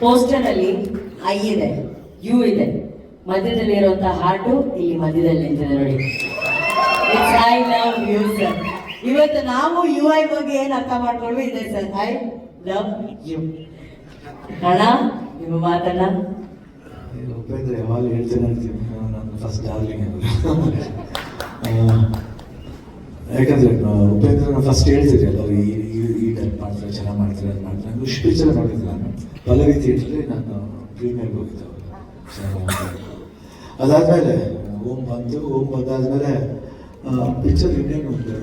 Poster ಅಲ್ಲಿ I ಇದೆ you ಇದೆ. ಮಧ್ಯದಲ್ಲಿ ಇರುವಂತಹ ಹಾರ್ಟು ಇಲ್ಲಿ ಮಧ್ಯದಲ್ಲಿ ನಿಂತಿದೆ ನೋಡಿ. ಐ ಲವ್ ಯು ಸರ್ ಇವತ್ತು ನಾವು ಯು ಐ ಬಗ್ಗೆ ಏನು ಅರ್ಥ ಮಾಡ್ಕೊಳ್ವಿ ಇದೆ ಸರ್ ಐ ಲವ್ ಯು ಅಣ್ಣ, ನಿಮ್ಮ ಮಾತನ್ನ? ಉಪೇಂದ್ರ ಯಾವಾಗ ಹೇಳ್ತೇನೆ ಫಸ್ಟ್ ಡಾರ್ಲಿಂಗ್ ಯಾಕಂದ್ರೆ ಉಪೇಂದ್ರ ಫಸ್ಟ್ ಹೇಳ್ತಿದ್ರಿ ಎಲ್ಲರೂ ಈ ಟೈಪ್ ಮಾಡ್ತಾರೆ, ಚೆನ್ನಾಗಿ ಮಾಡ್ತಾರೆ ಅಂತ ಮಾಡ್ತಾರೆ. ನಾನು ಪಲ್ಲವಿ ಥಿಯೇಟ್ರಲ್ಲಿ ನಾನು ಪ್ರೀಮಿಯರ್ಗೆ ಹೋಗಿದ್ದೆ ಅದಾದಮೇಲೆ ಓಮ್ ಬಂತು, ಓಮ್ ಬಂದಾದ್ಮೇಲೆ ಪಿಕ್ಚರ್ ಇನ್ನೇನು ಒಂದು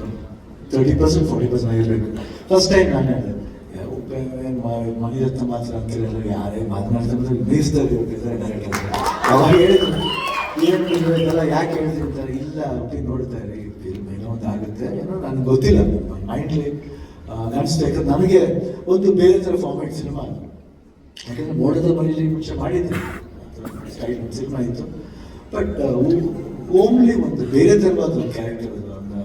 ತರ್ಟಿ ಪರ್ಸೆಂಟ್ ಫೋರ್ಟಿ ಪರ್ಸೆಂಟ್ ಆಗಿರ್ಬೇಕು. ಫಸ್ಟ್ ಟೈಮ್ ನಾನು ಹೇಳಿದೆ ಮಣಿರತ್ನ ಮಾತ್ರ ಅಂತಿರಲ್ಲ, ಯಾರೇ ಮಾತನಾಡ್ತಾರೆ ಮೀರಿಸ್ತಾರೆ ಇರ್ತಾರೆ ಡೈರೆಕ್ಟರ್ ಅವಾಗ ಹೇಳಿದ್ರು. ಏನು ಯಾಕೆ ಹೇಳ್ತಿರ್ತಾರೆ ಇಲ್ಲ ನೋಡ್ತಾ ಇರಿ ಫಿಲ್ಮ್ ಏನೋ ಒಂದು ಆಗುತ್ತೆ. ಏನೋ ನನಗೆ ಗೊತ್ತಿಲ್ಲ ಮೈಂಡ್ಲಿ ಅನಿಸ್ತಾ ಯಾಕಂದ್ರೆ ನನಗೆ ಒಂದು ಬೇರೆ ಥರ ಫಾರ್ಮ್ಯಾಟ್ ಸಿನಿಮಾ ಯಾಕಂದ್ರೆ ಮೋಡದ ಮನೆಯಲ್ಲಿ ಮುಂಚೆ ಮಾಡಿದ್ದೆ ಸಿನಿಮಾ ಇತ್ತು. ಬಟ್ ಓಮ್ಲಿ ಒಂದು ಬೇರೆ ಥರವಾದ ಒಂದು ಕ್ಯಾರೆಕ್ಟರ್ ಒಂದು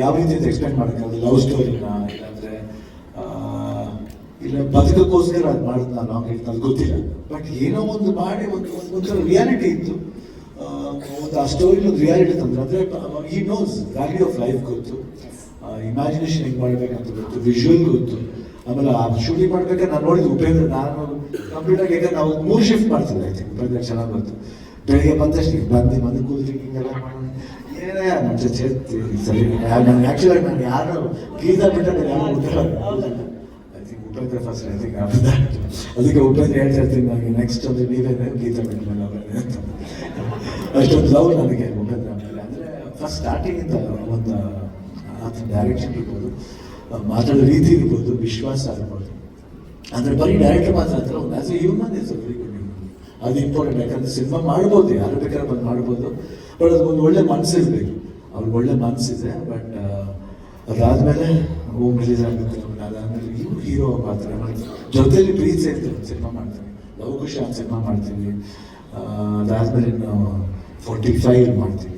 ಯಾವ ರೀತಿ ಎಕ್ಸ್ಪ್ಲೇನ್ ಮಾಡೋಕ್ಕಾಗಲ್ಲ ಲವ್ ಸ್ಟೋರಿನ ಇಲ್ಲಾಂದ್ರೆ ಇಲ್ಲ, ಬದುಕಕ್ಕೋಸ್ಕರ ಅದು ಮಾಡಿದ್ ನಾನು ಲಾಂಗ್ ಹೇಳ್ತಾ ಗೊತ್ತಿಲ್ಲ. ಬಟ್ ಏನೋ ಒಂದು ಮಾಡಿ ಒಂದು ಒಂಥರ ರಿಯಾಲಿಟಿ ಇತ್ತು. ಒಂದು ಆ ಸ್ಟೋರಿ ಒಂದು ರಿಯಾಲಿಟಿ ತಂದ್ರೆ. ಅಂದರೆ ಈ ನೋಸ್ ವ್ಯಾಲ್ಯೂ ಆಫ್ ಲೈಫ್ ಗೊತ್ತು. ಇಮ್ಯಾಜಿನೇಷನ್ ಹೆಂಗೆ ಮಾಡಬೇಕಂತ ಗೊತ್ತು. ವಿಜುವಲ್ ಗೊತ್ತು. ಆಮೇಲೆ ಆ ಶೂಟಿಂಗ್ ಮಾಡ್ಬೇಕಾದ್ರೆ ನಾನು ನೋಡಿದ್ದು ಉಪೇಂದ್ರ, ನಾನು ಕಂಪ್ಲೀಟ್ ಆಗಿ ಯಾಕಂದ್ರೆ ನಾವು ಮೂರು ಶಿಫ್ಟ್ ಮಾಡ್ತಿದ್ದೆ ಉಪೇಂದ್ರ ಚೆನ್ನಾಗಿ ಬಂತು. ಬೆಳಿಗ್ಗೆ ಬಂದಷ್ಟು ಬಂದು ಬಂದು ಕೂದಲು ಹಿಂಗೆಲ್ಲ ಮಾಡೋಣ ಏನೇ ನನ್ನ ಜೊತೆ ಸರಿ ನಾನು ಆ್ಯಕ್ಚುಲಾಗಿ ನಾನು ಯಾರು ಗೀತಾ ಬಿಟ್ಟರೆ ಯಾರು ಉತ್ತರ I Upendra first I think ಅದಕ್ಕೆ ಉಪೇಂದ್ರ ಹೇಳ್ತಾ ಇರ್ತೀನಿ, ನನಗೆ ನೆಕ್ಸ್ಟ್ ಒಂದು ನೀವೇ ಗೀತಾ ಬಿಟ್ಟಮೇಲೆ ಅವರೇ ಅಷ್ಟೊಂದು ಲವ್ ನನಗೆ ಉಪೇಂದ್ರ ಮೇಲೆ. ಅಂದರೆ ಫಸ್ಟ್ ಸ್ಟಾರ್ಟಿಂಗಿಂದ ಒಂದು ಆತ ಡೈರೆಕ್ಷನ್ ಇರ್ಬೋದು. ಮಾತಾಡೋ ರೀತಿ ಇರ್ಬೋದು, ವಿಶ್ವಾಸ ಇರ್ಬೋದು. ಅಂದರೆ ಬರೀ ಡೈರೆಕ್ಟರ್ ಮಾತ್ರ ಹತ್ರ ಒಂದು as a human is very ಅದು ಇಂಪಾರ್ಟೆಂಟ್ ಯಾಕಂದ್ರೆ ಸಿನಿಮಾ ಮಾಡ್ಬೋದು, ಯಾರು ಬೇಕಾದ್ರೆ ಬಂದು ಮಾಡ್ಬೋದು ಬಟ್ ಅದಕ್ಕೊಂದು ಒಳ್ಳೆ ಮನಸ್ಸಿರ್ಬೇಕು ಅವ್ರಿಗೆ ಒಳ್ಳೆ ಮನಸ್ಸಿದೆ ಬಟ್ ಅದಾದಮೇಲೆ ಹೋಮ್ ರಿಲೀಸ್ ಆಗುತ್ತೆ ಅದಾದಮೇಲೆ ಇವ್ರು ಇವು ಹೀರೋ ಪಾತ್ರ ಜೊತೆಲಿ ಪ್ರೀತಿ ಸೇರ್ತೀವಿ ಒಂದು ಸಿನಿಮಾ ಮಾಡ್ತೀವಿ ಲವ್ ಖುಷಿ ಅಂತ ಸಿನಿಮಾ ಮಾಡ್ತೀವಿ ಅದಾದ್ಮೇಲೆ ಇನ್ನು ಫೋರ್ಟಿ ಫೈವ್ ಮಾಡ್ತೀವಿ.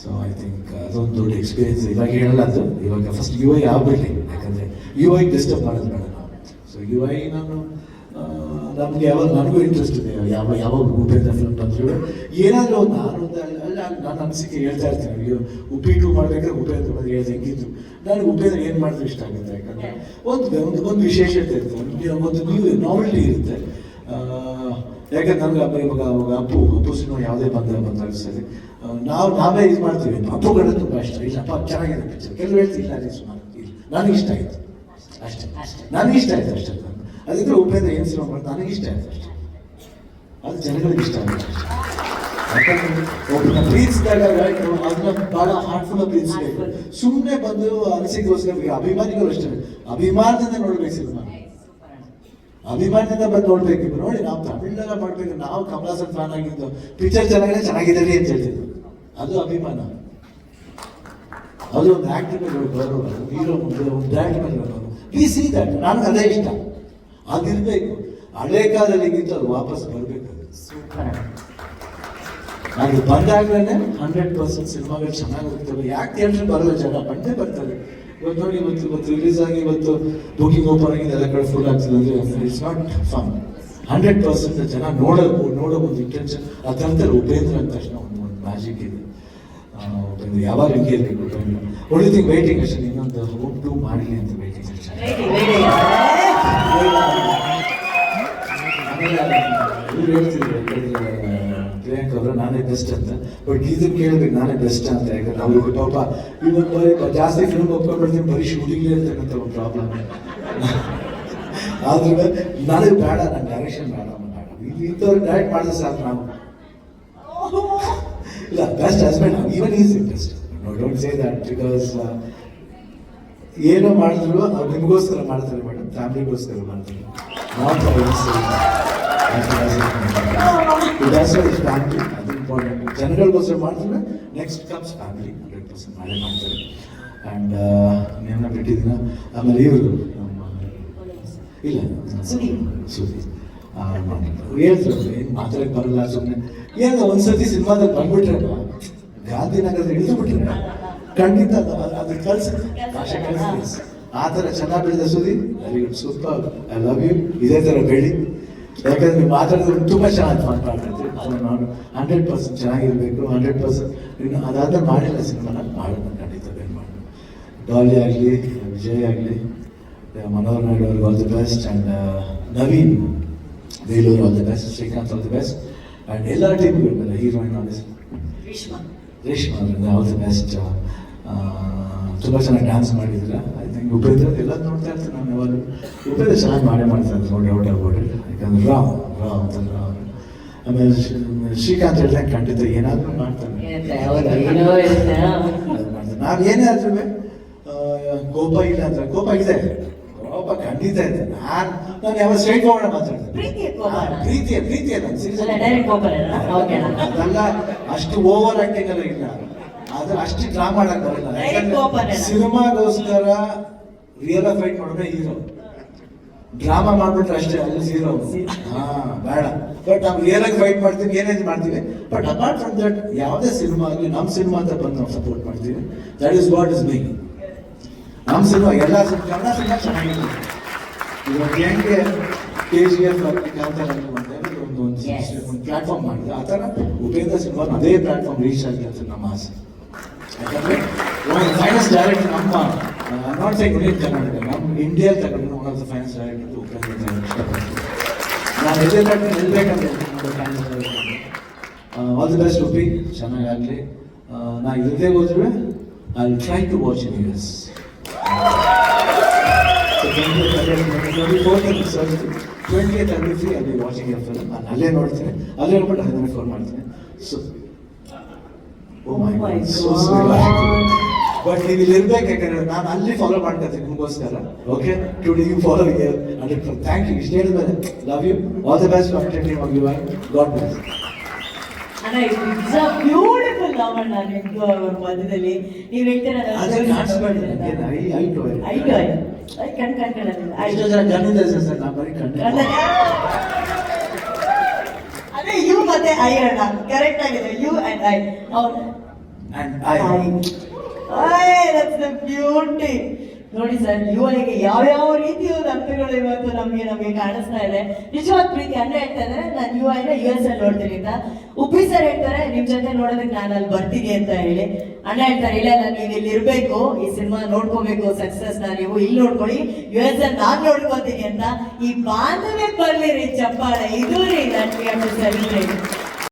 ಸೊ ಐ ಥಿಂಕ್ ಅದೊಂದು ದೊಡ್ಡ ಎಕ್ಸ್ಪೀರಿಯನ್ಸ್ ಇವಾಗ ಹೇಳಲ್ಲ ಅದು ಇವಾಗ ಫಸ್ಟ್ ಯು ಐ ಆಗ್ಬಿಡ್ಲಿ. ಯಾಕಂದ್ರೆ ಯು ಐ ಡಿಸ್ಟರ್ಬ್ ಮಾಡೋದು ಬೇಡ ನಾವು. ಸೊ ಯು ಐ ನಾನು ನಮ್ಗೆ ಯಾವಾಗ ನನಗೂ ಇಂಟ್ರೆಸ್ಟ್ ಇದೆ. ಯಾವ ಯಾವಾಗ ಉಪೇಂದ್ರ ಫಿಲ್ಮ್ ಬಂದ್ರು ಏನಾದರೂ ಒಂದು ನಾನು ಅಲ್ಲ ಅಲ್ಲ ನಾನು ಅನಿಸಿಕೆ ಹೇಳ್ತಾ ಇರ್ತೀನಿ. ಅಯ್ಯೋ ಉಪ್ಪಿಟ್ಟು ಮಾಡಬೇಕಾದ್ರೆ ಉಪೇಂದ್ರ ಬಂದು ಹೇಳ್ದು ಹೆಂಗಿದ್ರು. ನನಗೆ ಉಪೇಂದ್ರ ಏನು ಮಾಡಿದ್ರು ಇಷ್ಟ ಆಗುತ್ತೆ? ಯಾಕಂದ್ರೆ ಒಂದು ಒಂದು ಒಂದು ವಿಶೇಷತೆ ಇರುತ್ತೆ. ಒಂದು ನ್ಯೂ ನಾವೆಲ್ಟಿ ಇರುತ್ತೆ. ನನಗೆ ಅಪ್ಪ ಇವಾಗ ಅವಾಗ ಅಪ್ಪು ಅಪ್ಪು ಯಾವುದೇ ಬಂದ ಬಂದಾಗ ಸರಿ. ನಾವು, ನಾವೇ ಇದು ಮಾಡ್ತೀವಿ. ಅಪ್ಪು ಗಂಡ ತುಂಬ ಇಷ್ಟ. ಇಲ್ಲಪ್ಪ ಚೆನ್ನಾಗಿದೆ ಪಿಕ್ಚರ್ ಕೆಲವು ಹೇಳ್ತೀವಿ ಇಲ್ಲ ರೀ ಸುಮಾರು ಇಲ್ಲ. ನನಗೆ ಇಷ್ಟ ಆಯಿತು. ಅಷ್ಟೇ. ನನಗೆ ಇಷ್ಟ ಆಯ್ತು ಅಷ್ಟೇ. ಅದಿದ್ರೆ ಉಪೇಂದ್ರ ಏನು ಸಿನಿಮಾ ಮಾಡ್ತಾ ನನಗೆ ಇಷ್ಟ ಆಯ್ತು ಅಷ್ಟೇ. ಅದು ಜನಗಳಿಗೆ ಇಷ್ಟ. ಯಾಕಂದ್ರೆ ಒಬ್ಬನ ಪ್ರೀತಿಸಿದಾಗ ಅದನ್ನ ಬಹಳ ಹಾರ್ಟ್ಫುಲ್ ಪ್ರೀತಿಸಬೇಕು. ಸುಮ್ಮನೆ ಬಂದು ಅನಿಸಿಕೋಸ್ಕರ ಅಭಿಮಾನಿಗಳು ಅಷ್ಟೇ. ಅಭಿಮಾನದಿಂದ ನೋಡಬೇಕು ಸಿನಿಮಾ. ಅಭಿಮಾನದಿಂದ ಬಂದು ನೋಡ್ಬೇಕು ಇವ್ರು. ನೋಡಿ ನಾವು ತಮಿಳ್ನೆಲ್ಲ ಮಾಡ್ಬೇಕು. ನಾವು ಕಮಲಾಸನ್ ಫ್ಯಾನ್ ಆಗಿದ್ದು ಪಿಕ್ಚರ್ ಚೆನ್ನಾಗಿದೆ ಚೆನ್ನಾಗಿದೆ ಅಂತ ಹೇಳ್ತಿದ್ರು. ಅದು ಅಭಿಮಾನ. ಅದು ಒಂದು ಆಕ್ಟರ್ ಮೇಲೆ ಗೌರವ ಹೀರೋ ಮುಂದೆ ಒಂದು ಡೈರೆಕ್ಟ್ ಮೇಲೆ ಗೌರವ ವಿ ಸಿ ದಟ್ ನನಗೆ ಅದೇ ಇಷ್ಟ. ಅದಿರಬೇಕು. ಹಳೆ ಕಾಲದಲ್ಲಿಗಿಂತ ಅದು ವಾಪಸ್ ಬರಬೇಕು. ಅದು ಬಂದಾಗ್ಲೇ ಹಂಡ್ರೆಡ್ ಪರ್ಸೆಂಟ್ ಸಿನಿಮಾಗಳು ಚೆನ್ನಾಗಿ ಹೋಗ್ತವೆ. ಯಾಕೆ ಹೇಳಿದ್ರೆ ಬರಲ್ಲ ಜನ? ಬಂದೇ ಬರ್ತಾರೆ ಇವತ್ತು ನೋಡಿ ಇವತ್ತು ಇವತ್ತು ರಿಲೀಸ್ ಆಗಿ ಇವತ್ತು ಬುಕಿಂಗ್ ಓಪನ್ ಆಗಿದೆ ಎಲ್ಲ ಕಡೆ ಫುಲ್ ಆಗ್ತದೆ ಅಂದ್ರೆ it's not fun hundred percent ಜನ ನೋಡೋ ನೋಡೋ ಒಂದು ಇಂಟೆನ್ಷನ್ ಥರದಲ್ಲಿ ಉಪೇಂದ್ರ ಅಂದ ತಕ್ಷಣ ಒಂದು ಮ್ಯಾಜಿಕ್ ಇದೆ ಉಪೇಂದ್ರ ಯಾವಾಗ ಹಿಂಗೆ ಇರಬೇಕು ಉಪೇಂದ್ರ ಥಿಂಗ್ ವೈಟಿಂಗ್ ಅಷ್ಟೇ ಇನ್ನೊಂದು ಹೋಮ್ ಟು ಮಾಡಲಿ ಅಂತ ವೈಟಿಂಗ್ ಅಷ್ಟೇ ಹೇಳ್ತಿದ್ರು ಅವರು ನಾನೇ ಬೆಸ್ಟ್ ಅಂತ. ಬಟ್ ಇದನ್ನ ಕೇಳಿದ್ರೆ ನಾನೇ ಬೆಸ್ಟ್ ಅಂತ. ಯಾಕಂದ್ರೆ ಅವ್ರಿಗೆ ಪಾಪ ಬರೀ ಜಾಸ್ತಿ ಫಿಲ್ಮ್ ಒಪ್ಕೊಂಡ್ಬಿಡ್ತೀನಿ, ಬರೀ ಶೂಟಿಂಗ್ ಇರ್ತಕ್ಕಂಥ ಒಂದು ಪ್ರಾಬ್ಲಮ್ ಆದ್ರೆ ನನಗೆ ಬೇಡ ನನ್ನ ಡೈರೆಕ್ಷನ್ ಬೇಡ ಇಲ್ಲಿ ಇಂಥವ್ರು ಡೈರೆಕ್ಟ್ ಮಾಡಿದ್ರೆ ಸಾಕು ನಾವು. ಇಲ್ಲ best husband even is interest no don't say that because ಏನೋ ಮಾಡಿದ್ರು ಅವ್ರು ನಿಮಗೋಸ್ಕರ ಮಾಡ್ತಾರೆ ಮೇಡಮ್ ಫ್ಯಾಮಿಲಿಗೋಸ್ಕರ ಮಾಡ್ತಾರೆ. ನಾಟ್ ಫ್ಯಾಮಿಲಿ ಅದು ಇಂಪಾರ್ಟೆಂಟ್ ನೆಕ್ಸ್ಟ್ ಕಮ್ಸ್ ಫ್ಯಾಮಿಲಿ ಮಾಡೇ ಮಾಡ್ತಾರೆ ಆ್ಯಂಡ್ ಬಿಟ್ಟಿದ್ದೀನ ಆಮೇಲೆ ಇವರು ಇಲ್ಲ ಏನು ಬರಲ್ಲ ಸುಮ್ಮನೆ ಏನೋ ಒಂದ್ಸತಿ ಸಿನಿಮಾದಲ್ಲಿ ಬಂದ್ಬಿಟ್ರೆ ಗಾಂಧಿನಗರದ ಇಳಿದು ಬಿಟ್ರೆ ಖಂಡಿತ ಅದ್ರ ಅದು ಕಲ್ಸಿ ಭಾಷೆ ಕಲಿಸಿ ಆ ಥರ ಚೆನ್ನಾಗಿ ಬೆಳೆದ Sudeep super I love you ಇದೇ ಥರ ಬೆಳಿ ಯಾಕಂದ್ರೆ ನೀವು ಮಾತಾಡಿದ್ರೆ ತುಂಬ ಚೆನ್ನಾಗಿ ಮಾತಾಡ್ತಿದ್ರಿ ಅದು ನಾನು ಹಂಡ್ರೆಡ್ ಪರ್ಸೆಂಟ್ ಚೆನ್ನಾಗಿರ್ಬೇಕು ಹಂಡ್ರೆಡ್ ಪರ್ಸೆಂಟ್ ಇನ್ನು ಅದಾದ ಮಾಡಿಲ್ಲ ನಾನು ಮಾಡೋಣ ಖಂಡಿತ ಏನು ಮಾಡೋಣ ಡಾಲಿ ಆಗಲಿ ವಿಜಯ್ ಆಗಲಿ ಮನೋಹರ್ ನಾಯ್ಡು ಅವ್ರಿಗೆ all the best and Naveen Belur all the best Srikanth all the best and ಎಲ್ಲ ಟೀಮ್ಗಳು ಹೀರೋಯಿನ್ ಆಲ್ ದಿಸ್ ರೇಷ್ಮಾ. ಅವರಿಂದ ಆಲ್ ದಿ ಬೆಸ್ಟ್ ತುಂಬ ಚೆನ್ನಾಗಿ ಡ್ಯಾನ್ಸ್ ಮಾಡಿದ್ರೆ. ಐ ಥಿಂಕ್ ಉಪೇಂದ್ರ ಎಲ್ಲ ನೋಡ್ತಾ ಇರ್ತೀನಿ. ನಾನು ಯಾವಾಗ ಉಪೇಂದ್ರ ಚೆನ್ನಾಗಿ ಮಾಡೇ ಮಾಡ್ತಾರೆ ನೋಡಿ ಔಟ್ ಆಗ್ಬಿಟ್ರಿ ಯಾಕಂದ್ರೆ ರಾಮ್ ರಾಮ್ ಅಂತ ರಾಮ್. ಆಮೇಲೆ ಶ್ರೀ- ಶ್ರೀಕಾಂತ್ ಹೇಳ್ದಂಗೆ ಖಂಡಿತ ಏನಾದರೂ ಮಾಡ್ತಾರೆ. ಹೌದು ಏನೋ ಮಾಡ್ತಾನೆ. ಆದ್ರೂ ಕೋಪ ಇಲ್ಲ ಅಂದ್ರೆ ಕೋಪ ಇದೆ. ಕೋಪ ಖಂಡಿತ ಇದೆ. ನಾನು ನಾನು ಯಾವ ಸ್ಟ್ರೈಟ್ ಹೋಗೋಣ ಮಾತಾಡ್ತೀನಿ. ಪ್ರೀತಿಯ ಪ್ರೀತಿಯ ನಾನು ಅಲ್ಲ ಅದೆಲ್ಲ ಅಷ್ಟು ಓವರ್ ಆಕ್ಟಿಂಗ್ ಎಲ್ಲ ಇಲ್ಲ. ಆದ್ರೆ ಅಷ್ಟು ಡ್ರಾ ಮಾಡಕ್ ಬರಲ್ಲ. ಸಿನಿಮಾಗೋಸ್ಕರ ರಿಯಲ್ ಫೈಟ್ ಮಾಡಿದ್ರೆ ಹೀರೋ ಡ್ರಾಮಾ ಮಾಡ್ಬಿಟ್ರೆ ಅಷ್ಟೇ ಅಲ್ಲಿ ಹೀರೋ ಹಾ ಬೇಡ. ಬಟ್ ನಾವು ರಿಯಲ್ ಆಗಿ ಫೈಟ್ ಮಾಡ್ತೀವಿ ಏನೇನು ಮಾಡ್ತೀವಿ. ಬಟ್ ಅಪಾರ್ಟ್ ಫ್ರಮ್ ದಟ್ ಯಾವುದೇ ಸಿನಿಮಾ ಆಗಲಿ ನಮ್ಮ ಸಿನಿಮಾ ಅಂತ ಬಂದು ನಾವು ಸಪೋರ್ಟ್ ಮಾಡ್ತೀವಿ. That is what is my ನಮ್ಮ ಸಿನಿಮಾ ಎಲ್ಲ ಸಿನಿಮಾ ಕನ್ನಡ ಸಿನಿಮಾ ಚೆನ್ನಾಗಿದೆ. ಇವಾಗ ಹೆಂಗೆ ಕೆ ಜಿ ಎಫ್ ಆಗಲಿ ಕಾಂತಾರ ಒಂದು ಒಂದು ಪ್ಲಾಟ್ಫಾರ್ಮ್ ಮಾಡಿದೆ. ಆ ಥರ ಉಪೇಂದ್ರ ಸಿನಿಮಾ ಅದೇ ಪ್ಲಾಟ್ಫಾರ್ಮ್ ರೀಚ್ ಆಗಿದೆ ಅಂತ ನಮ್ಮ ಆಸೆ. ಯಾಕಂದ್ರೆ ಫೈನಾನ್ಸ್ ಡೈರೆಕ್ಟರ್ ನಮ್ಮ ನಾಟ್ ಒನ್ಲಿ ಕರ್ನಾಟಕ ನಮ್ಮ ತಗೊಂಡು one of the finance director Upendra ನಾನು ಎಲ್ಲಿ ನಿಲ್ಬೇಕಂತ ಆಲ್ ದಿ ಬೆಸ್ಟ್ ಉಪಿ ಚೆನ್ನಾಗಾಗಲಿ ನಾ ಇಲ್ಲದೆ ಹೋದ್ರೆ I try to watch in use twenty thirty free ಅಲ್ಲಿ ವಾಚಿಂಗ್ ಫಿಲ್ಮ್ ನಾನು ಅಲ್ಲೇ ನೋಡ್ತೀನಿ ಅಲ್ಲೇ ನೋಡ್ಬಿಟ್ಟು ಅದನ್ನೇ ಫೋನ್ ಮಾಡ್ತೀನಿ so oh my so. But ನೀವು ಇಲ್ಲಿ ಇರ್ಬೇಕು ಯಾಕಂದ್ರೆ ನಾನು ಅಲ್ಲಿ ಫಾಲೋ ಮಾಡ್ಕೊತೀನಿ ನಿಮಗೋಸ್ಕರ. Okay today you follow here hundred thank you ಇಷ್ಟು ಹೇಳಿದ್ಮೇಲೆ love you all the best team of you God bless ಅಣ್ಣ ಇಟ್ಸ್ ಅ ಬ್ಯೂಟಿಫುಲ್ ನಿಮ್ದು ಅವ್ರ ಮಧ್ಯದಲ್ಲಿ. ನೀವು ಹೇಳ್ತೀರಾ ಐ ಐ ಐ ಐ ಕಣ್ ಕಣ್ ಕಣ್ಣಲ್ಲಿ ಎಷ್ಟೋ ಜನ ಗಣ್ಣಿದೆ ಸರ್ ನಾ ಬರೀ ಕಣ್ಣು. ಯು ಮತ್ತೆ ಐ ಅಣ್ಣ. ಕರೆಕ್ಟ್ ಆಗಿದೆ. You and I and I beauty ನೋಡಿ ಸರ್ ಯು ಐಗೆ ಯಾವ್ಯಾವ ರೀತಿಯ ಅರ್ಥಗಳು ಇವತ್ತು ನಮಗೆ ನಮಗೆ ಕಾಣಿಸ್ತಾ ಇದೆ. ನಿಜವಾದ ಪ್ರೀತಿ ಅಣ್ಣ ಹೇಳ್ತಾ ನಾನು ಯು ಇಂದ ಯು ಎಸ್ ಅಲ್ಲಿ ನೋಡ್ತೀನಿ ಅಂತ. ಉಪ್ಪಿ ಸರ್ ಹೇಳ್ತಾರೆ, ನಿಮ್ ಜೊತೆ ನೋಡೋದಕ್ಕೆ ನಾನು ಅಲ್ಲಿ ಬರ್ತೀನಿ ಅಂತ ಹೇಳಿ. ಅಣ್ಣ ಹೇಳ್ತಾರೆ, ಇಲ್ಲ ನಾನು ಇಲ್ಲಿ ಇರ್ಬೇಕು, ಈ ಸಿನಿಮಾ ನೋಡ್ಕೋಬೇಕು ಸಕ್ಸಸ್ನ ನೀವು ಇಲ್ಲಿ ನೋಡ್ಕೊಳ್ಳಿ ಯು ಎಸ್ ಅಲ್ಲಿ ನಾನು ನೋಡ್ಕೋತೀನಿ ಅಂತ. ಈ ಬಾಂಧವ್ಯ ಬರ್ಲಿ ರೀ, ಚಪ್ಪಾಳೆ. ಇದು ರೀ ನನ್ಗೆ ಸೆಲೆಬ್ರೇಟ್